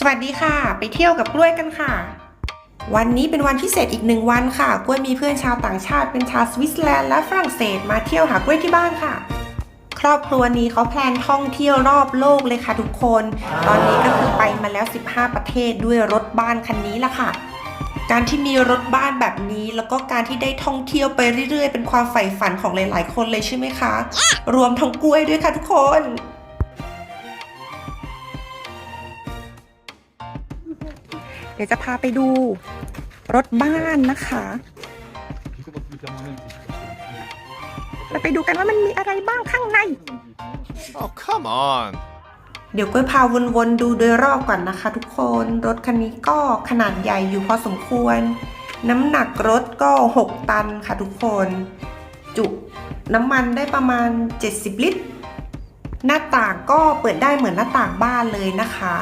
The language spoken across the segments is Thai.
สวัสดีค่ะ ไปเที่ยวกับกล้วยกันค่ะ วันนี้เป็นวันพิเศษอีกหนึ่งวันค่ะ กล้วยมีเพื่อนชาวต่างชาติเป็นชาวสวิตเซอร์แลนด์และฝรั่งเศส มาเที่ยวหากล้วยที่บ้านค่ะ ครอบครัวนี้เขาแพลนท่องเที่ยวรอบโลกเลยค่ะทุกคน ตอนนี้ก็คือไปมาแล้ว 15 ประเทศด้วยรถบ้านคันนี้ละค่ะ การที่มีรถบ้านแบบนี้แล้วก็การที่ได้ท่องเที่ยวไปเรื่อย ๆ เป็นความใฝ่ฝันของหลายๆคนเลยใช่ไหมคะ รวมทั้งกล้วยด้วยค่ะทุกคนเดี๋ยวจะพาไปดูรถบ้านนะคะไปไปดูกันว่ามันมีอะไรบ้างข้างใน Oh come on เดี๋ยวก็้ยพาวนๆดูโดยรอบก่อนนะคะทุกคนรถคันนี้ก็ขนาดใหญ่อยู่พอสมควร น้ำหนักรถก็ 6 ตันค่ะทุกคน จุ น้ำมันได้ประมาณ 70 ลิตร หน้าต่างก็เปิดได้เหมือนหน้าต่างบ้านเลยนะคะ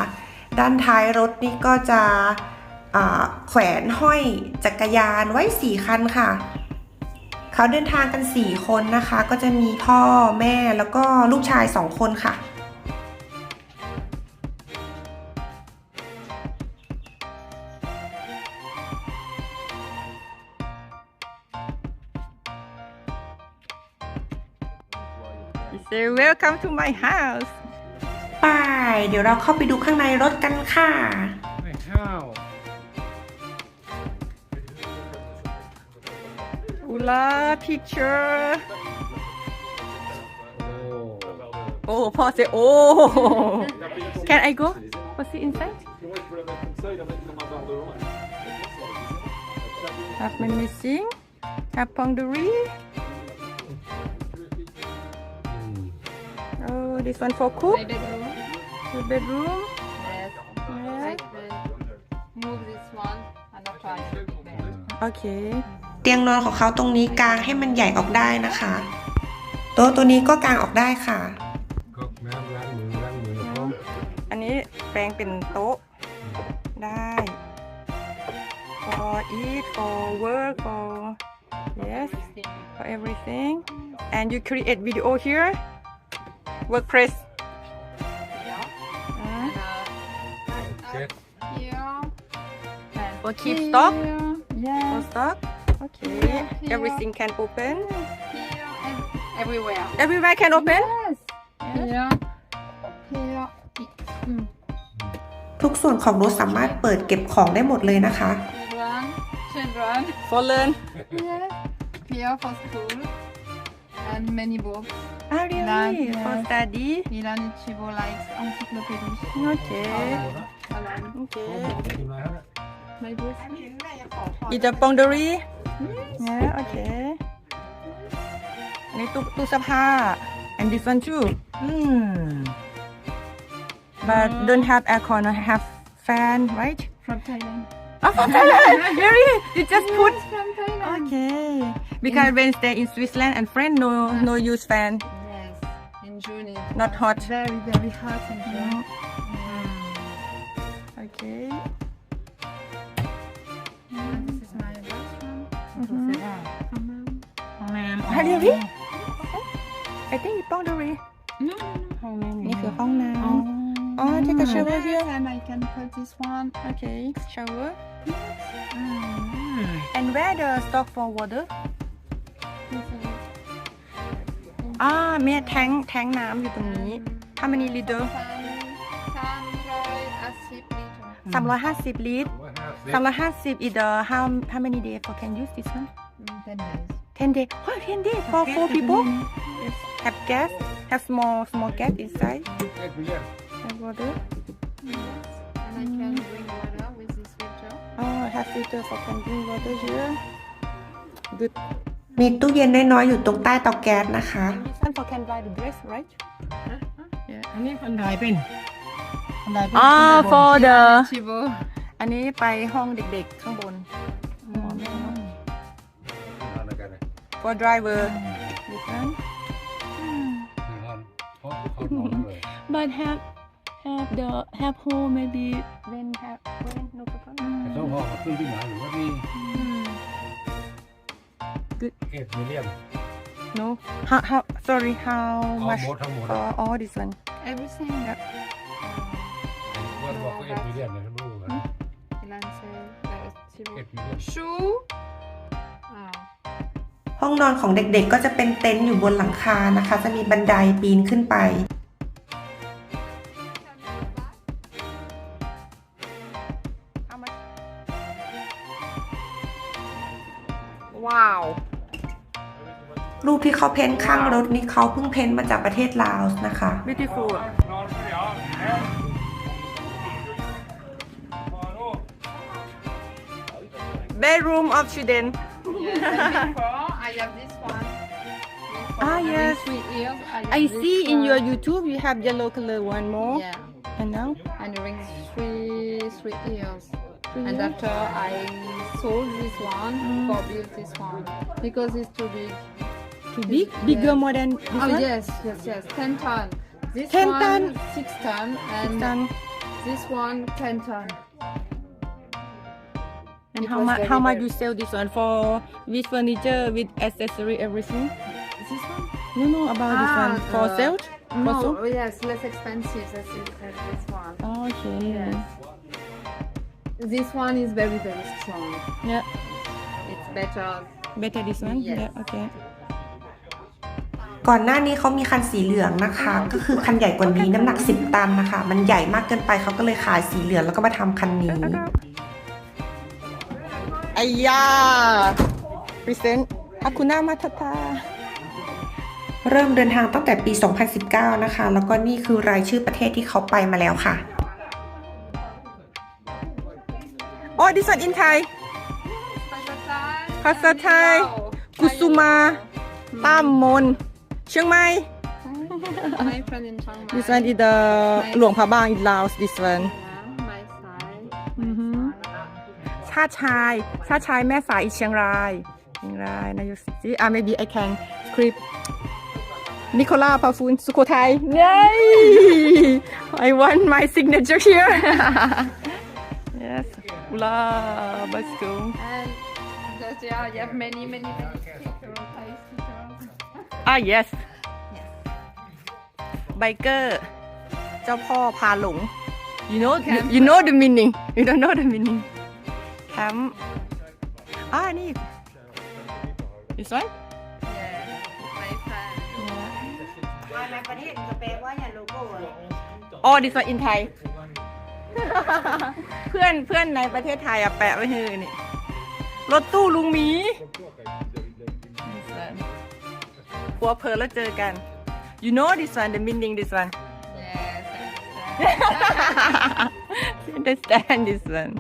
ด้านท้ายรถนี่ก็จะแขวนห้อยจักรยานไว้สี่คันค่ะ เขาเดินทางกัน 4 คนนะคะ ก็จะมีพ่อแม่แล้วก็ลูกชาย 2 คนค่ะเซ a y welcome to my house ไป เดี๋ยวเราเข้าไปดูข้างในรถกันค่ะ Hola, teacher. Oh, oh Paul say, oh. Can I go? What's the inside? Hartman missing. Hapong Duri. Oh, this one for cook. My bedroom. bedroom. Yes. Move this one and apply. Okay. เตียงนอนของเขาตรงนี้กลางให้มันใหญ่ออกได้นะคะ โต๊ะตัวนี้ก็กลางออกได้ค่ะ อันนี้แปลงเป็นโต๊ะ ได้ for eat for work for yes for everything and you create video here workplace for k e e p stock for stock Okay. Yeah, Everything can open. Here, everywhere. Everywhere can open. Yes. Here. Here. ทุกส่วนของรถสามารถเปิดเก็บของได้หมดเลยนะคะ Children. Children. For learn. Yes. Here for school. And many books. Ah really? Like, yes. For study. Milan c h i b o likes e n c y c l o p e d i a s Okay. Okay. okay. boss. In the boundary. Mm-hmm. Yeah, okay. อันนี้ตู้ตู้เสื้อผ้า and different too. Hmm. But hmm. don't have aircon or have fan, right? From Thailand. Oh, from Thailand. Very. You just put. From Thailand. Okay. Because when stay in Switzerland and friend no no use fan. Yes. In June. Not hot. Very very hot in June. Mm. Okay. Mm. ห้องน้ำห้องน้ำไปเรียนพี่ไอติ้ป้องดูรีนี่คือห้องน้ำอ๋อ oh, take a shower here a n ไ I ค a n put this one okay shower and where the stock for water อ่ามีแทงแทงน้ำอยู่ตรงนี้ถ้ามันนี่ลิตรสามร้อยห้าสิบลิตร Summer handship is uh, how how many days for can use this one? Mm, ten days. Ten days. Oh, ten days for four people? Yes. Have gas. Have small small gas inside. Have water. Yes. And I can drink water with this filter. Oh, have filter for can drink water here. Good. มีตู้เย็นน้อยๆอยู่ตรงใต้เตาแก๊สนะคะ This one for can dry the dress, Oh, for the. อันนี้ไปห้องเด็กๆข้างบนห้องอะไรกั for driver ดิฉันห้องห้องห้องนอนเลย but have have the have home maybe when have when no problem แต่ต้องห้องกันที่ไหนหรือว่ามี good เอฟมิเลียม no how how sorry how much หมด all this one everything ว่าบอกก็เอฟมิเลียมเลยทั้หมดห่ชู้ห้องนอนของเด็กๆ ก็จะเป็นเต็นท์อยู่บนหลังคานะคะ จะมีบันไดปีนขึ้นไป ว้าว รูปที่เขาเพ้นท์ข้างรถนี่เขาเพิ่งเพ้นท์มาจากประเทศลาวนะคะไม่ที่ะนอว bedroom of Sweden. Yes, before, I have this one. ah, yes. I, I see in your YouTube you have yellow color one more. Yeah. And now? And during three, three years. and after I sold this one mm. for build this one because it's too big. Too big? It's, Bigger yes. more than this Oh, one? yes, yes, yes. 10 ton. This 10 one, ton. 6 ton. And 6 ton. this one, 10 ton. And how much how much you sell this one for with furniture with accessory everything? This one? No no about this one Ah, for sale? n o a l s o yes, less expensive as, it- s this one. Oh, okay. Yes. This one is very very strong. Yeah. It's better. Better this one? Yes. Yeah. Okay. ก่อนหน้านี้เขามีคันสีเหลืองนะคะ ก็คือคันใหญ่กว่านี้น้ำหนัก10ตันนะคะ มันใหญ่มากเกินไปเขาก็เลยขายสีเหลืองแล้วก็มาทำคันนี้ไอ้ยาพรีเซนต์อากุนามาทาทาเริ่มเดินทางตั้งแต่ปี 2019 นะคะ แล้วก็นี่คือรายชื่อประเทศที่เขาไปมาแล้วค่ะ โอ้ดิสันอินไทยภาษาไทย กุสุมาต้ามมน เชียงใหม่ดิสันอีเดอ h หลวงพระบางอีลาว ดิสันท่าชายท่าชายแม่สายเชียงรายเชียงรายนายกสิีอ่ะ maybe I can clip นิโคลาพาฟูนสุโขทัยเย I want my signature here yes u l ลาบัสก and there's yeah you have many many many t u a l ties ah yes biker เจ้าพ่อพาหลง you know you know the meaning you don't know the meaning ซ้ำอ่านี่ t h n e ว่าในประเสวอยโล้ดะสอินไทยเพื่อนเพื่อนในประเทศไทยอะแปะไว้ให้เนี่รถตู้ลุงหมีหัวเพลแล้วเจอกัน you know this one the meaning this one Yes. understand this one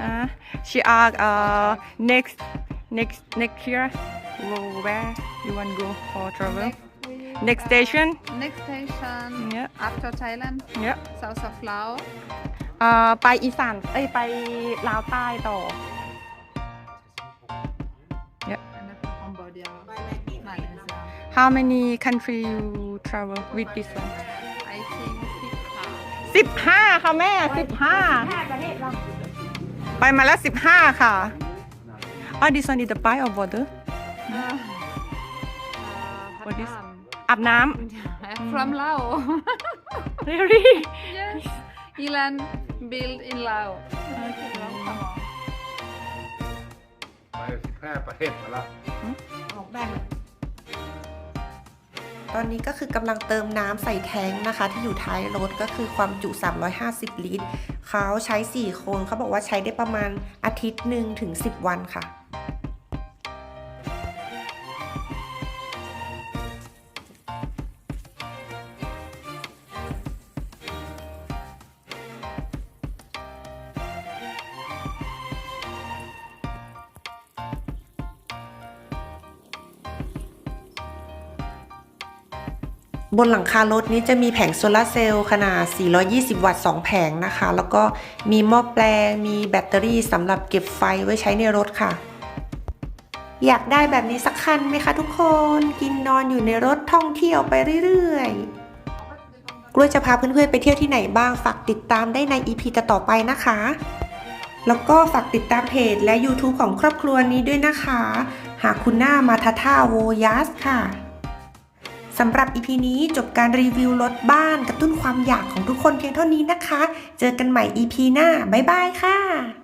Huh? She asked uh, next next next year where you want to go for travel? Next, next station? Next station. Yeah. After Thailand. Yeah. South of Laos. ไปอีสานเอ้ยไปลาวใต้ต่อ Yeah. Cambodia. How many country you travel with this one? I think 15 15ค่ะแม่15ไปมาแล้วสิบห้าค่ะอ๋อดิฉันอีกจะไปอาวอเตอรวอเตอร์อาบน้ำพร้อมเล่าเรียรี่ยีแลนบิลด์ในลาวไปสิแพร่ประเทศมาลวออกแบบตอนนี้ก็คือกำลังเติมน้ำใส่แท้งนะคะที่อยู่ท้ายรถก็คือความจุ 350 ลิตรเขาใช้ 4 คนเขาบอกว่าใช้ได้ประมาณอาทิตย์หนึ่งถึง10 วันค่ะบนหลังคารถนี้จะมีแผงโซลาเซลล์ขนาด 420 วัตต์ 2 แผงนะคะ แล้วก็มีหม้อแปลงมีแบตเตอรี่สำหรับเก็บไฟไว้ใช้ในรถค่ะ อยากได้แบบนี้สักคันไหมคะทุกคน กินนอนอยู่ในรถท่องเที่ยวไปเรื่อยๆ กลัวจะพาเพื่อนๆไปเที่ยวที่ไหนบ้าง ฝากติดตามได้ใน EP ต่อไปนะคะ แล้วก็ฝากติดตามเพจและ YouTube ของครอบครัวนี้ด้วยนะคะ หากคุณหน้ามาทาท่าโวยัสค่ะสำหรับอีพีนี้จบการรีวิวรถบ้านกระตุ้นความอยากของทุกคนเพียงเท่านี้นะคะ เจอกันใหม่อีพีหน้า บ๊ายบายค่ะ